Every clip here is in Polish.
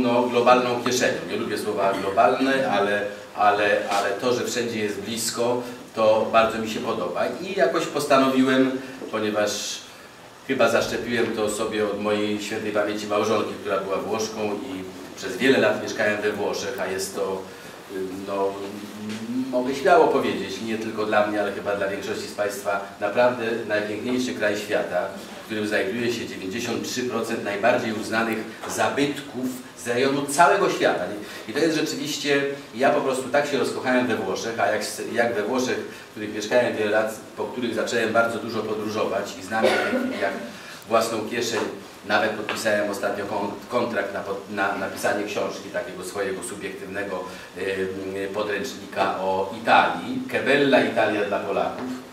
no, globalną kieszenią. Nie lubię słowa globalne, ale, ale, ale to, że wszędzie jest blisko, to bardzo mi się podoba. I jakoś postanowiłem, ponieważ chyba zaszczepiłem to sobie od mojej świętej pamięci małżonki, która była Włoszką i przez wiele lat mieszkałem we Włoszech, a jest to, no, mogę śmiało powiedzieć, nie tylko dla mnie, ale chyba dla większości z Państwa, naprawdę najpiękniejszy kraj świata, którym znajduje się 93% najbardziej uznanych zabytków z rejonu całego świata. I to jest rzeczywiście, ja po prostu tak się rozkochałem we Włoszech, a jak, jak we Włoszech, w których mieszkałem wiele lat, po których zacząłem bardzo dużo podróżować i znam jak własną kieszeń, nawet podpisałem ostatnio kontrakt na, na napisanie książki, takiego swojego subiektywnego podręcznika o Italii, Kebella Italia dla Polaków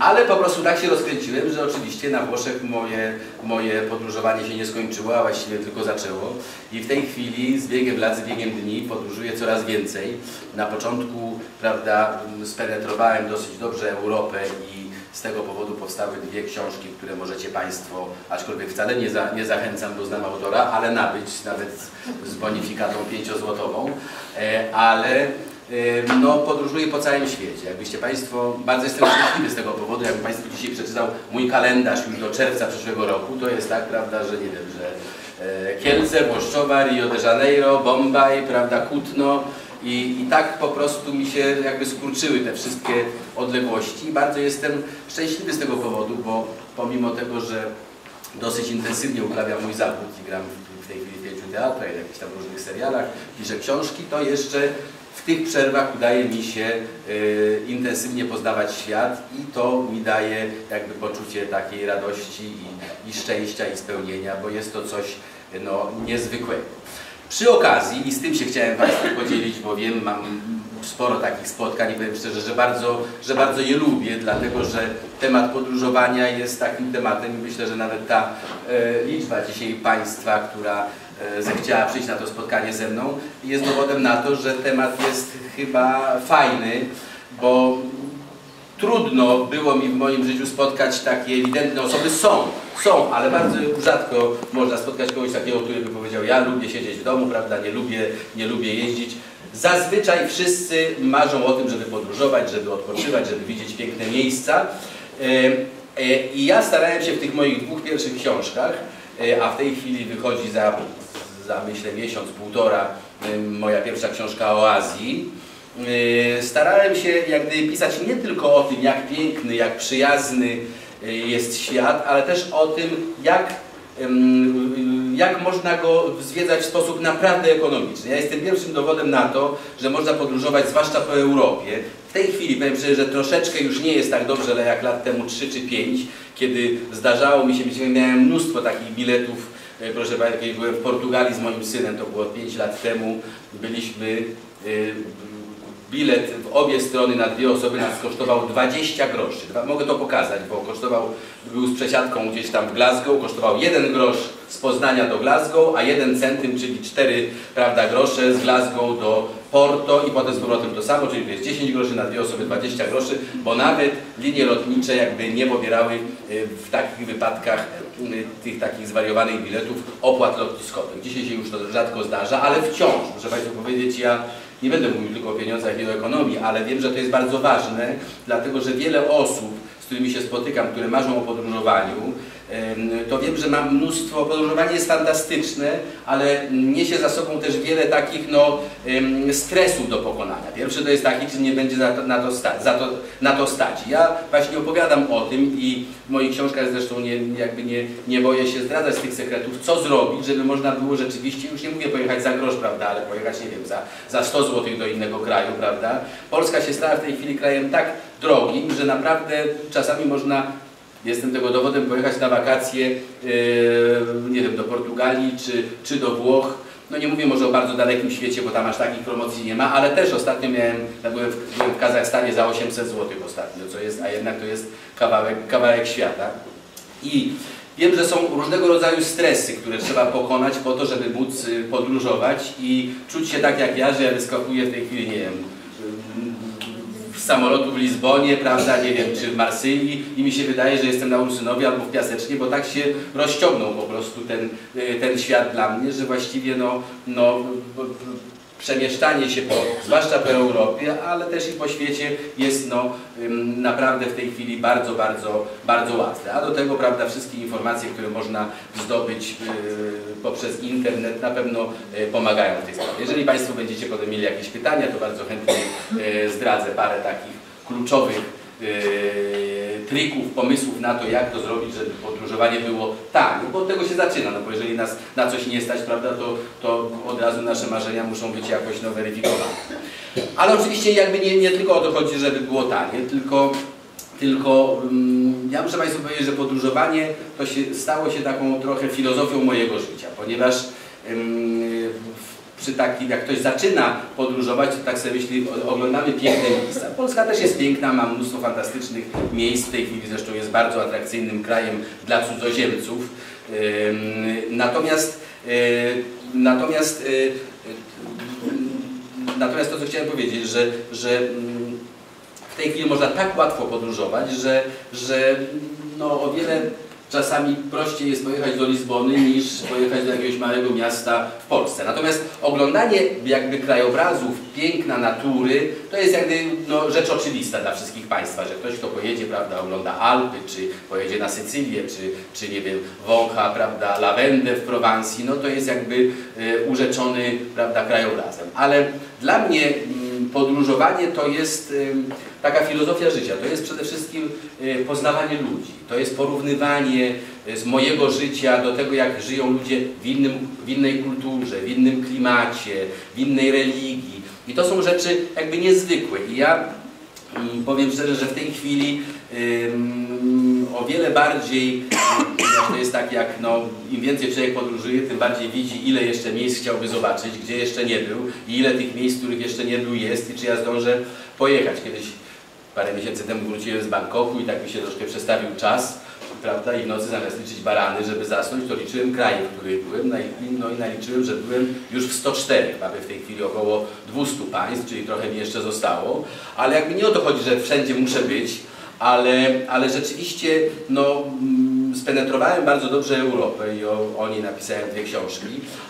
ale po prostu tak się rozkręciłem, że oczywiście na Włoszech moje, moje podróżowanie się nie skończyło, a właściwie tylko zaczęło. I w tej chwili z biegiem lat, z biegiem dni podróżuję coraz więcej. Na początku, prawda, spenetrowałem dosyć dobrze Europę i z tego powodu powstały dwie książki, które możecie Państwo, aczkolwiek wcale nie, za, nie zachęcam, bo znam autora, ale nabyć, nawet z bonifikatą pięciozłotową, e, ale no, podróżuję po całym świecie. Jakbyście Państwo, bardzo jestem szczęśliwy z tego powodu, jakby Państwo dzisiaj przeczytał mój kalendarz już do czerwca przyszłego roku, to jest tak, prawda, że nie wiem, że e, Kielce, Włoszczowa, Rio de Janeiro, Bombaj, prawda, Kutno i, i tak po prostu mi się jakby skurczyły te wszystkie odległości bardzo jestem szczęśliwy z tego powodu, bo pomimo tego, że dosyć intensywnie uprawiam mój zawód i gram w, tej chwili w teatrach, w jakichś tam różnych serialach, piszę książki, to jeszcze w tych przerwach udaje mi się y, intensywnie poznawać świat i to mi daje jakby poczucie takiej radości i, i szczęścia i spełnienia, bo jest to coś no, niezwykłego. Przy okazji, i z tym się chciałem Państwu podzielić, bo wiem, mam sporo takich spotkań i powiem szczerze, że bardzo, że bardzo je lubię, dlatego że temat podróżowania jest takim tematem i myślę, że nawet ta e, liczba dzisiaj Państwa, która zechciała przyjść na to spotkanie ze mną, jest dowodem na to, że temat jest chyba fajny, bo trudno było mi w moim życiu spotkać takie ewidentne osoby. Są, są, ale bardzo rzadko można spotkać kogoś takiego, który by powiedział, ja lubię siedzieć w domu, prawda, nie lubię, nie lubię jeździć. Zazwyczaj wszyscy marzą o tym, żeby podróżować, żeby odpoczywać, żeby widzieć piękne miejsca. E, e, I ja starałem się w tych moich dwóch pierwszych książkach, a w tej chwili wychodzi za za myślę miesiąc, półtora moja pierwsza książka o Azji. Y, starałem się jak pisać nie tylko o tym, jak piękny, jak przyjazny y, jest świat, ale też o tym, jak, jak można go zwiedzać w sposób naprawdę ekonomiczny. Ja jestem pierwszym dowodem na to, że można podróżować zwłaszcza po Europie. W tej chwili powiem że troszeczkę już nie jest tak dobrze, jak lat temu 3 czy 5, kiedy zdarzało mi się, miałem mnóstwo takich biletów proszę Państwa, kiedy byłem w Portugalii z moim synem, to było 5 lat temu, byliśmy, e, bilet w obie strony na dwie osoby nas kosztował 20 groszy. Mogę to pokazać, bo kosztował, był z przesiadką gdzieś tam w Glasgow, kosztował 1 grosz z Poznania do Glasgow, a 1 centym, czyli 4 prawda, grosze z Glasgow do Porto i potem z powrotem to samo, czyli to jest 10 groszy na dwie osoby, 20 groszy, bo nawet linie lotnicze jakby nie pobierały e, w takich wypadkach tych takich zwariowanych biletów opłat lotniskowych. Dzisiaj się już to rzadko zdarza, ale wciąż, muszę Państwu powiedzieć, ja nie będę mówił tylko o pieniądzach i o ekonomii, ale wiem, że to jest bardzo ważne, dlatego że wiele osób, z którymi się spotykam, które marzą o podróżowaniu, to wiem, że mam mnóstwo, podróżowanie jest fantastyczne, ale niesie za sobą też wiele takich no, stresów do pokonania. Pierwszy to jest taki, czy nie będzie na to, na to, stać, za to, na to stać. Ja właśnie opowiadam o tym i w moich książkach zresztą nie, jakby nie, nie boję się zdradzać tych sekretów, co zrobić, żeby można było rzeczywiście, już nie mówię pojechać za grosz, prawda, ale pojechać, nie wiem, za, za 100 zł do innego kraju, prawda. Polska się stała w tej chwili krajem tak drogim, że naprawdę czasami można Jestem tego dowodem pojechać na wakacje, yy, nie wiem, do Portugalii czy, czy do Włoch. No nie mówię może o bardzo dalekim świecie, bo tam aż takich promocji nie ma, ale też ostatnio miałem, byłem w, byłem w Kazachstanie za 800 zł ostatnio, co jest, a jednak to jest kawałek, kawałek świata. I Wiem, że są różnego rodzaju stresy, które trzeba pokonać po to, żeby móc y, podróżować i czuć się tak jak ja, że ja wyskakuję w tej chwili, nie wiem, samolotu w Lizbonie, prawda, nie wiem, czy w Marsylii. I mi się wydaje, że jestem na Ursynowie albo w Piasecznie, bo tak się rozciągnął po prostu ten, y, ten świat dla mnie, że właściwie no, no przemieszczanie się po, zwłaszcza po Europie, ale też i po świecie jest no, naprawdę w tej chwili bardzo, bardzo, bardzo łatwe. A do tego prawda, wszystkie informacje, które można zdobyć yy, poprzez internet na pewno yy, pomagają w tej sprawie. Jeżeli Państwo będziecie potem mieli jakieś pytania, to bardzo chętnie yy, zdradzę parę takich kluczowych trików, pomysłów na to, jak to zrobić, żeby podróżowanie było tanie, bo od tego się zaczyna, no bo jeżeli nas na coś nie stać, prawda, to, to od razu nasze marzenia muszą być jakoś no, weryfikowane. Ale oczywiście jakby nie, nie tylko o to chodzi, żeby było tanie, tylko tylko um, ja muszę Państwu powiedzieć, że podróżowanie to się stało się taką trochę filozofią mojego życia, ponieważ um, przy takim, jak ktoś zaczyna podróżować, to tak sobie myśli, oglądamy piękne miejsca. Polska też jest piękna, ma mnóstwo fantastycznych miejsc, w tej chwili zresztą jest bardzo atrakcyjnym krajem dla cudzoziemców. Natomiast, e, natomiast, e, natomiast to, co chciałem powiedzieć, że, że mm, w tej chwili można tak łatwo podróżować, że, że no, o wiele czasami prościej jest pojechać do Lizbony niż pojechać do jakiegoś małego miasta w Polsce. Natomiast oglądanie jakby krajobrazów, piękna natury, to jest jakby no, rzecz oczywista dla wszystkich Państwa, że ktoś, kto pojedzie, prawda, ogląda Alpy, czy pojedzie na Sycylię, czy, czy nie wiem, wącha, prawda, lawendę w Prowansji, no to jest jakby y, urzeczony, prawda, krajobrazem. Ale dla mnie y, podróżowanie to jest taka filozofia życia. To jest przede wszystkim y, poznawanie ludzi. To jest porównywanie y, z mojego życia do tego, jak żyją ludzie w, innym, w innej kulturze, w innym klimacie, w innej religii. I to są rzeczy jakby niezwykłe. I ja powiem szczerze, że w tej chwili o wiele bardziej, to jest tak jak no, im więcej człowiek podróżuje, tym bardziej widzi ile jeszcze miejsc chciałby zobaczyć, gdzie jeszcze nie był i ile tych miejsc, których jeszcze nie był jest i czy ja zdążę pojechać. Kiedyś parę miesięcy temu wróciłem z Bangkoku i tak mi się troszkę przestawił czas, prawda, i w nocy zamiast liczyć barany, żeby zasnąć, to liczyłem kraje, w których byłem, no i, naliczyłem, że byłem już w 104, mamy w tej chwili około 200 państw, czyli trochę mi jeszcze zostało, ale jakby nie o to chodzi, że wszędzie muszę być, ale, ale rzeczywiście, no, mm, spenetrowałem bardzo dobrze Europę i o, o niej napisałem dwie książki,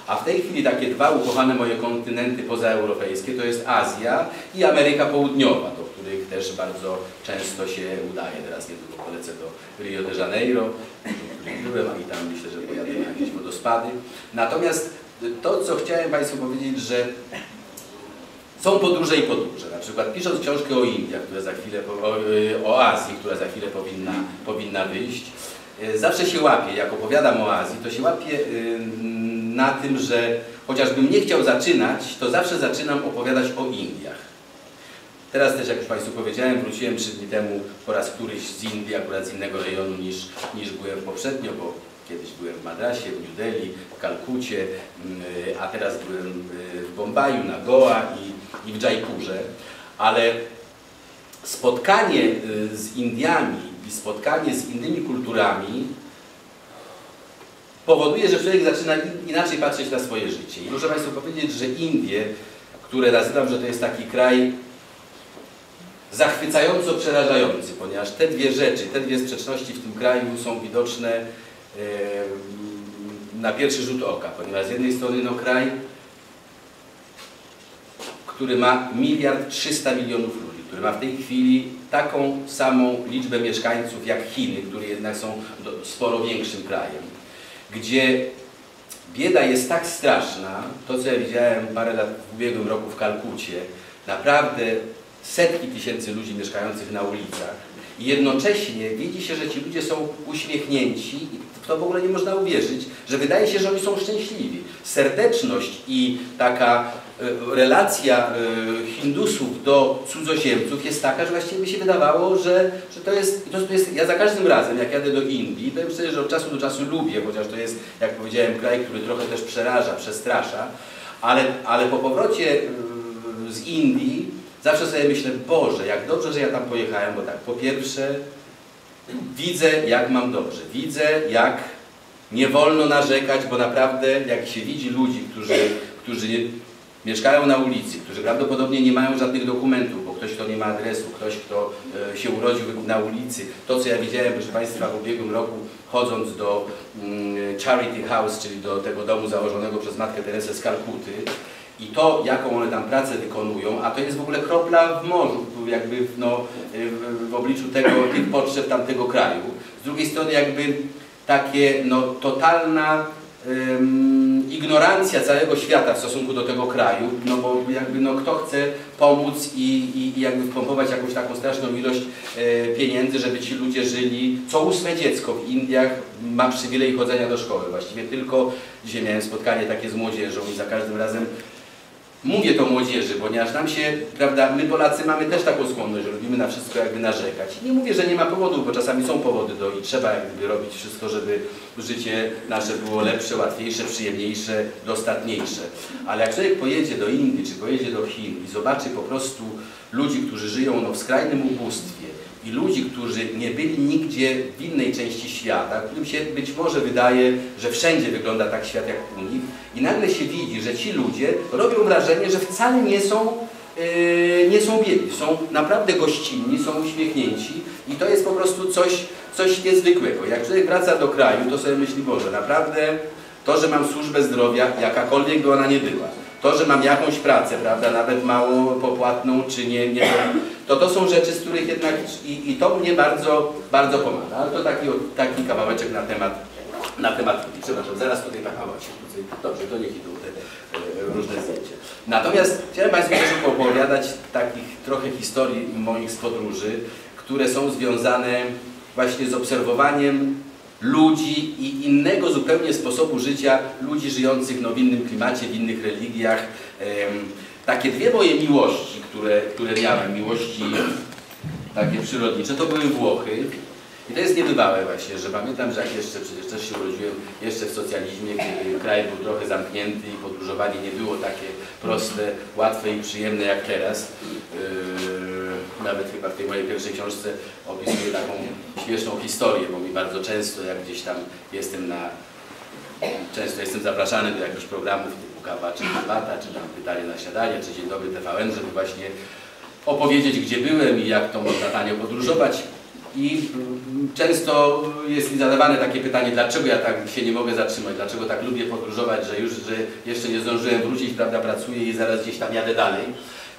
a w tej chwili takie dwa ukochane moje kontynenty pozaeuropejskie to jest Azja i Ameryka Południowa też bardzo często się udaje. Teraz niedługo polecę do Rio de Janeiro, byłem, i tam myślę, że pojadę na jakieś wodospady. Natomiast to, co chciałem Państwu powiedzieć, że są podróże i podróże. Na przykład pisząc książkę o Indiach, która za chwilę, o, o Azji, która za chwilę powinna, powinna wyjść, e, zawsze się łapię, jak opowiadam o Azji, to się łapię y, na tym, że chociażbym nie chciał zaczynać, to zawsze zaczynam opowiadać o Indiach. Teraz też, jak już Państwu powiedziałem, wróciłem trzy dni temu po raz któryś z Indii, akurat z innego rejonu niż, niż byłem poprzednio, bo kiedyś byłem w Madrasie, w New Delhi, w Kalkucie, mm, a teraz byłem w Bombaju, na Goa i, i w Jaipurze. Ale spotkanie y, z Indiami i spotkanie z innymi kulturami powoduje, że człowiek zaczyna inaczej patrzeć na swoje życie. I muszę Państwu powiedzieć, że Indie, które nazywam, że to jest taki kraj zachwycająco przerażający, ponieważ te dwie rzeczy, te dwie sprzeczności w tym kraju są widoczne na pierwszy rzut oka, ponieważ z jednej strony no, kraj, który ma miliard 300 milionów ludzi, który ma w tej chwili taką samą liczbę mieszkańców jak Chiny, które jednak są sporo większym krajem, gdzie bieda jest tak straszna, to co ja widziałem parę lat w ubiegłym roku w Kalkucie, naprawdę setki tysięcy ludzi mieszkających na ulicach i jednocześnie widzi się, że ci ludzie są uśmiechnięci i w to w ogóle nie można uwierzyć, że wydaje się, że oni są szczęśliwi. Serdeczność i taka e, relacja e, Hindusów do cudzoziemców jest taka, że właściwie mi się wydawało, że, że to, jest, to jest... Ja za każdym razem, jak jadę do Indii, powiem sobie, że od czasu do czasu lubię, chociaż to jest, jak powiedziałem, kraj, który trochę też przeraża, przestrasza, ale, ale po powrocie e, z Indii Zawsze sobie myślę, Boże, jak dobrze, że ja tam pojechałem, bo tak, po pierwsze widzę, jak mam dobrze. Widzę, jak nie wolno narzekać, bo naprawdę jak się widzi ludzi, którzy, którzy mieszkają na ulicy, którzy prawdopodobnie nie mają żadnych dokumentów, bo ktoś, kto nie ma adresu, ktoś, kto e, się urodził na ulicy. To, co ja widziałem, proszę Państwa, w ubiegłym roku, chodząc do mm, Charity House, czyli do tego domu założonego przez Matkę Teresę z Kalkuty, i to, jaką one tam pracę wykonują, a to jest w ogóle kropla w morzu, jakby no, w, w obliczu tego, tych potrzeb tamtego kraju. Z drugiej strony jakby takie no, totalna ym, ignorancja całego świata w stosunku do tego kraju, no bo jakby no, kto chce pomóc i, i, i jakby wpompować jakąś taką straszną ilość e, pieniędzy, żeby ci ludzie żyli. Co ósme dziecko w Indiach ma przywilej chodzenia do szkoły. Właściwie tylko dzisiaj miałem spotkanie takie z młodzieżą i za każdym razem Mówię to młodzieży, ponieważ nam się, prawda, my Polacy mamy też taką skłonność, że lubimy na wszystko jakby narzekać. I nie mówię, że nie ma powodów, bo czasami są powody do i trzeba jakby robić wszystko, żeby życie nasze było lepsze, łatwiejsze, przyjemniejsze, dostatniejsze. Ale jak człowiek pojedzie do Indii, czy pojedzie do Chin i zobaczy po prostu ludzi, którzy żyją no, w skrajnym ubóstwie, i ludzi, którzy nie byli nigdzie w innej części świata, którym się być może wydaje, że wszędzie wygląda tak świat jak u nich i nagle się widzi, że ci ludzie robią wrażenie, że wcale nie są, yy, nie są biedni, są naprawdę gościnni, są uśmiechnięci i to jest po prostu coś, coś niezwykłego. Jak człowiek wraca do kraju, to sobie myśli, Boże, naprawdę to, że mam służbę zdrowia, jakakolwiek by ona nie była, to, że mam jakąś pracę, prawda, nawet mało popłatną, czy nie, nie to to są rzeczy, z których jednak i, i to mnie bardzo, bardzo pomaga. Ale to taki, taki kawałeczek na temat, na temat, przepraszam, zaraz tutaj taka właśnie, dobrze, to niech idą te e, różne zdjęcia. Natomiast chciałem Państwu też opowiadać takich trochę historii moich z podróży, które są związane właśnie z obserwowaniem ludzi i innego zupełnie sposobu życia ludzi żyjących no, w innym klimacie, w innych religiach. Takie dwie moje miłości, które, które miałem, miłości takie przyrodnicze, to były Włochy. I to jest niebywałe właśnie, że pamiętam, że jak jeszcze przecież też się urodziłem jeszcze w socjalizmie, kiedy kraj był trochę zamknięty i podróżowanie nie było takie proste, łatwe i przyjemne jak teraz. Yy, nawet chyba w tej mojej pierwszej książce opisuję taką śmieszną historię, bo mi bardzo często, jak gdzieś tam jestem na... Często jestem zapraszany do jakichś programów typu kawa czy debata, czy tam pytanie na siadanie, czy dzień dobry TVN, żeby właśnie opowiedzieć, gdzie byłem i jak to można tanio podróżować. I często jest mi zadawane takie pytanie, dlaczego ja tak się nie mogę zatrzymać, dlaczego tak lubię podróżować, że już że jeszcze nie zdążyłem wrócić, prawda, pracuję i zaraz gdzieś tam jadę dalej.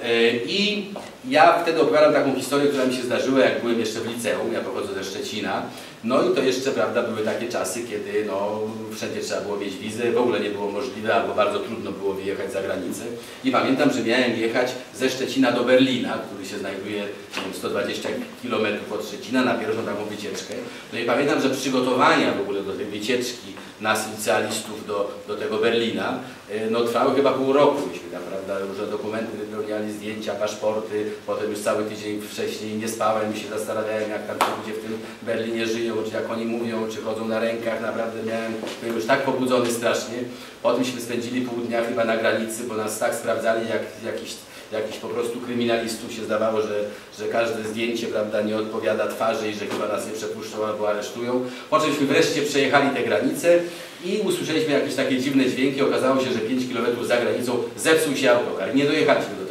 E, I ja wtedy opowiadam taką historię, która mi się zdarzyła, jak byłem jeszcze w liceum, ja pochodzę ze Szczecina. No i to jeszcze, prawda, były takie czasy, kiedy no, wszędzie trzeba było mieć wizę, w ogóle nie było możliwe albo bardzo trudno było wyjechać za granicę. I pamiętam, że miałem jechać ze Szczecina do Berlina, który się znajduje wiem, 120 km od Szczecina, na pierwszą taką wycieczkę. No i pamiętam, że przygotowania w ogóle do tej wycieczki nas licealistów do, do tego Berlina, e, no trwały chyba pół roku. Myśmy tam, prawda, różne dokumenty wypełniali, zdjęcia, paszporty, potem już cały tydzień wcześniej nie spałem i się zastanawiałem, jak tam ludzie w tym Berlinie żyją, czy jak oni mówią, czy chodzą na rękach, naprawdę miałem, byłem już tak pobudzony strasznie. Potemśmy spędzili pół dnia chyba na granicy, bo nas tak sprawdzali, jak jakiś jakichś po prostu kryminalistów się zdawało, że, że każde zdjęcie prawda, nie odpowiada twarzy i że chyba nas nie przepuszczą albo aresztują. Po wreszcie przejechali te granice i usłyszeliśmy jakieś takie dziwne dźwięki. Okazało się, że 5 km za granicą zepsuł się autokar. Nie dojechaliśmy do.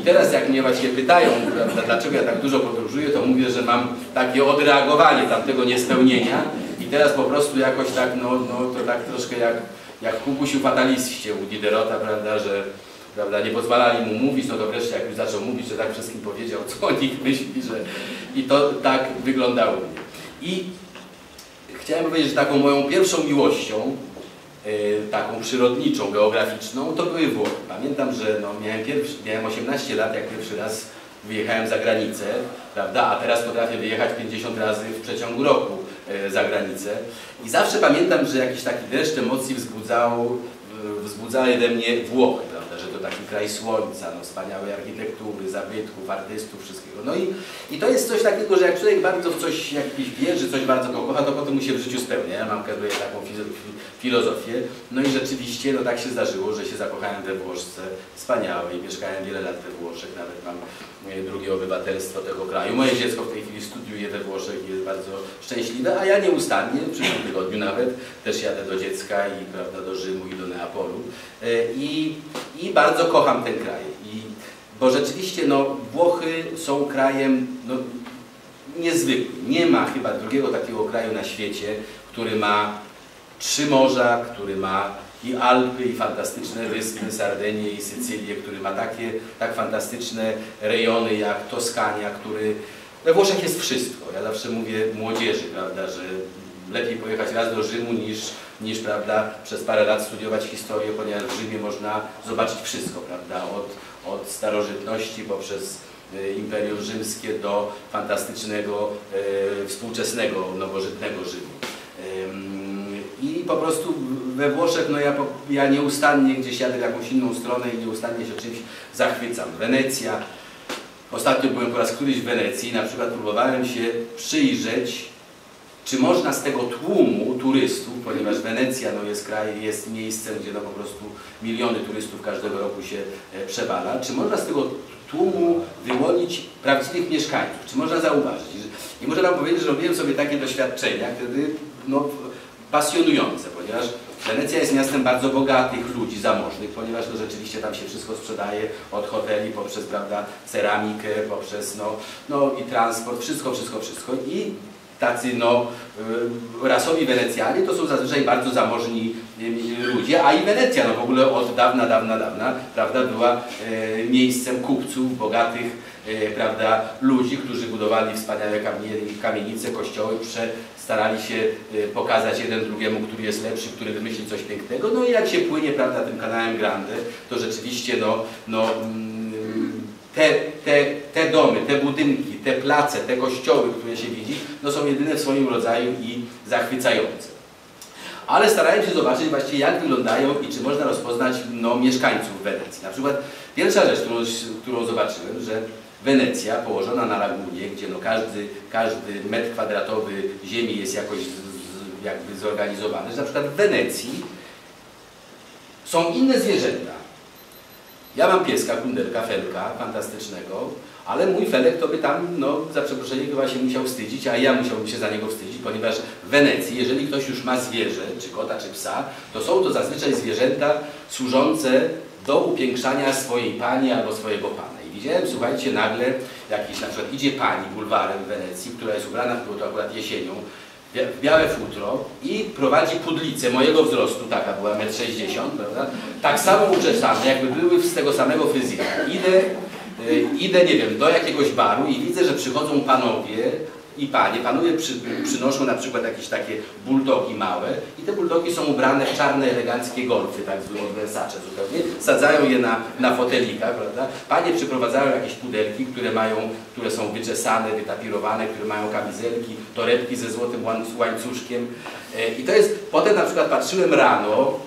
I teraz jak mnie właśnie pytają, dlaczego ja tak dużo podróżuję, to mówię, że mam takie odreagowanie tamtego niespełnienia i teraz po prostu jakoś tak, no, no to tak troszkę jak, jak Kubusiu fataliście u Diderota, prawda, że prawda, nie pozwalali mu mówić, no to wreszcie jak już zaczął mówić, że tak wszystkim powiedział, co o nich myśli, że i to tak wyglądało. I chciałem powiedzieć, że taką moją pierwszą miłością, taką przyrodniczą, geograficzną, to były Włochy. Pamiętam, że no, miałem, pierwszy, miałem 18 lat, jak pierwszy raz wyjechałem za granicę, prawda, a teraz potrafię wyjechać 50 razy w przeciągu roku yy, za granicę. I zawsze pamiętam, że jakiś taki deszcz emocji wzbudzał, yy, wzbudzały we mnie Włochy taki kraj słońca, no, wspaniałej architektury, zabytków, artystów, wszystkiego. No i, i to jest coś takiego, że jak człowiek bardzo w coś jakiś wierzy, coś bardzo kocha, to potem mu się w życiu spełnia. Ja mam kieruję taką filozofię. No i rzeczywiście no tak się zdarzyło, że się zakochałem we Włoszce wspaniałej. Mieszkałem wiele lat we Włoszech, nawet mam e, drugie obywatelstwo tego kraju. Moje dziecko w tej chwili studiuje we Włoszech i jest bardzo szczęśliwe, a ja nieustannie, w przyszłym tygodniu nawet, też jadę do dziecka i prawda, do Rzymu i do Neapolu. E, I, i bardzo kocham ten kraj. I, bo rzeczywiście no, Włochy są krajem no, niezwykłym. Nie ma chyba drugiego takiego kraju na świecie, który ma trzy morza, który ma i Alpy, i fantastyczne wyspy, Sardenię i Sycylię, który ma takie tak fantastyczne rejony jak Toskania, który we Włoszech jest wszystko. Ja zawsze mówię młodzieży, prawda, że lepiej pojechać raz do Rzymu niż, niż prawda, przez parę lat studiować historię, ponieważ w Rzymie można zobaczyć wszystko, prawda, od, od starożytności poprzez e, Imperium Rzymskie do fantastycznego, e, współczesnego, nowożytnego Rzymu. Ym, I po prostu we Włoszech, no ja, ja nieustannie gdzieś jadę w jakąś inną stronę i nieustannie się czymś zachwycam. Wenecja. Ostatnio byłem po raz któryś w Wenecji i na przykład próbowałem się przyjrzeć, czy można z tego tłumu turystów, ponieważ Wenecja no, jest kraj, jest miejscem, gdzie no, po prostu miliony turystów każdego roku się e, przewala, czy można z tego tłumu wyłonić prawdziwych mieszkańców? Czy można zauważyć? I muszę Wam powiedzieć, że robiłem sobie takie doświadczenia, wtedy no, pasjonujące, ponieważ Wenecja jest miastem bardzo bogatych ludzi, zamożnych, ponieważ no, rzeczywiście tam się wszystko sprzedaje, od hoteli poprzez prawda, ceramikę, poprzez no, no, i transport, wszystko, wszystko, wszystko. I tacy no, y, rasowi Wenecjanie to są zazwyczaj bardzo zamożni y, ludzie, a i Wenecja no, w ogóle od dawna, dawna, dawna prawda, była e, miejscem kupców, bogatych prawda, ludzi, którzy budowali wspaniałe kamie- kamienice, kościoły, starali się pokazać jeden drugiemu, który jest lepszy, który wymyśli coś pięknego. No i jak się płynie prawda, tym kanałem Grande, to rzeczywiście no, no, mm, te, te, te domy, te budynki, te place, te kościoły, które się widzi, no są jedyne w swoim rodzaju i zachwycające. Ale starałem się zobaczyć właściwie jak wyglądają i czy można rozpoznać no, mieszkańców Wenecji. Na przykład pierwsza rzecz, którą, którą zobaczyłem, że Wenecja położona na lagunie, gdzie no każdy, każdy metr kwadratowy ziemi jest jakoś jakby zorganizowany, że na przykład w Wenecji są inne zwierzęta. Ja mam pieska, kundelka, felka, fantastycznego, ale mój felek to by tam, no za przeproszeniem chyba się musiał wstydzić, a ja musiałbym się za niego wstydzić, ponieważ w Wenecji, jeżeli ktoś już ma zwierzę, czy kota, czy psa, to są to zazwyczaj zwierzęta służące do upiększania swojej pani albo swojego pana. I widziałem, słuchajcie, nagle jakiś, na przykład idzie pani bulwarem w Wenecji, która jest ubrana, było to akurat jesienią, białe futro i prowadzi pudlicę mojego wzrostu, taka była 1,60 m, prawda? Tak samo uczesane, jakby były z tego samego fryzjera. Idę, y, idę, nie wiem, do jakiegoś baru i widzę, że przychodzą panowie i panie. Panowie przy, przynoszą na przykład jakieś takie buldogi małe i te buldogi są ubrane w czarne, eleganckie golfy, tak zwane Versace zupełnie. Sadzają je na, na fotelikach, prawda? Panie przyprowadzają jakieś pudelki, które mają, które są wyczesane, wytapirowane, które mają kamizelki, torebki ze złotym łańc- łańcuszkiem. E, I to jest, potem na przykład patrzyłem rano,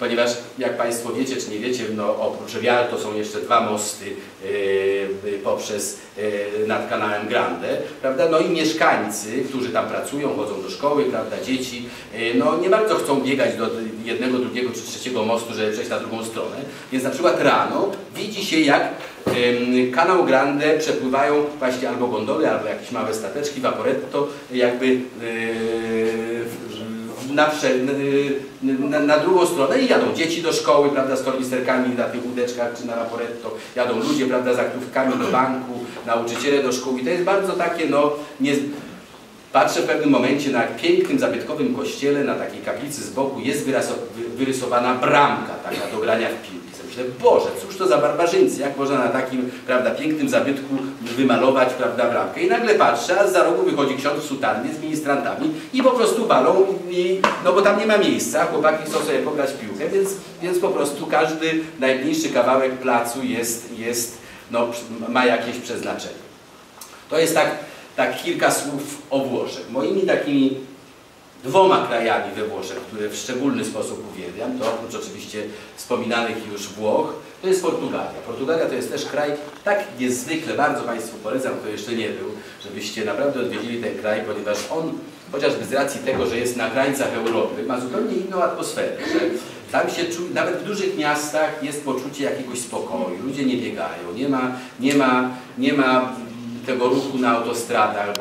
ponieważ jak Państwo wiecie czy nie wiecie, no, oprócz Rialto są jeszcze dwa mosty yy, poprzez yy, nad kanałem Grande, prawda? No i mieszkańcy, którzy tam pracują, chodzą do szkoły, prawda, dzieci, no nie bardzo chcą biegać do jednego, drugiego czy trzeciego mostu, żeby przejść na drugą stronę, więc na przykład rano widzi się jak Kanał Grande przepływają właśnie albo gondole, albo jakieś małe stateczki, vaporetto, jakby na, na, na drugą stronę i jadą dzieci do szkoły, prawda, z tornisterkami na tych łódeczkach czy na vaporetto, jadą ludzie, prawda, z aktówkami do banku, nauczyciele do szkół. I to jest bardzo takie, no, nie, Patrzę w pewnym momencie na pięknym, zabytkowym kościele, na takiej kaplicy z boku. Jest wyrysowana bramka taka do grania w piłkę. Myślę, Boże, cóż to za barbarzyńcy, jak można na takim, prawda, pięknym zabytku wymalować, prawda, bramkę. I nagle patrzę, a za rogu wychodzi ksiądz w sutannie z ministrantami i po prostu balą, i, no bo tam nie ma miejsca, chłopaki chcą sobie pograć piłkę, więc, więc po prostu każdy najmniejszy kawałek placu jest, jest no, ma jakieś przeznaczenie. To jest tak, tak kilka słów o Włoszech. Moimi takimi dwoma krajami we Włoszech, które w szczególny sposób uwielbiam, to oprócz oczywiście wspominanych już Włoch, to jest Portugalia. Portugalia to jest też kraj tak niezwykle, bardzo Państwu polecam, kto jeszcze nie był, żebyście naprawdę odwiedzili ten kraj, ponieważ on, chociażby z racji tego, że jest na krańcach Europy, ma zupełnie inną atmosferę, tam się nawet w dużych miastach jest poczucie jakiegoś spokoju, ludzie nie biegają, nie ma, nie ma, nie ma tego ruchu na autostradach,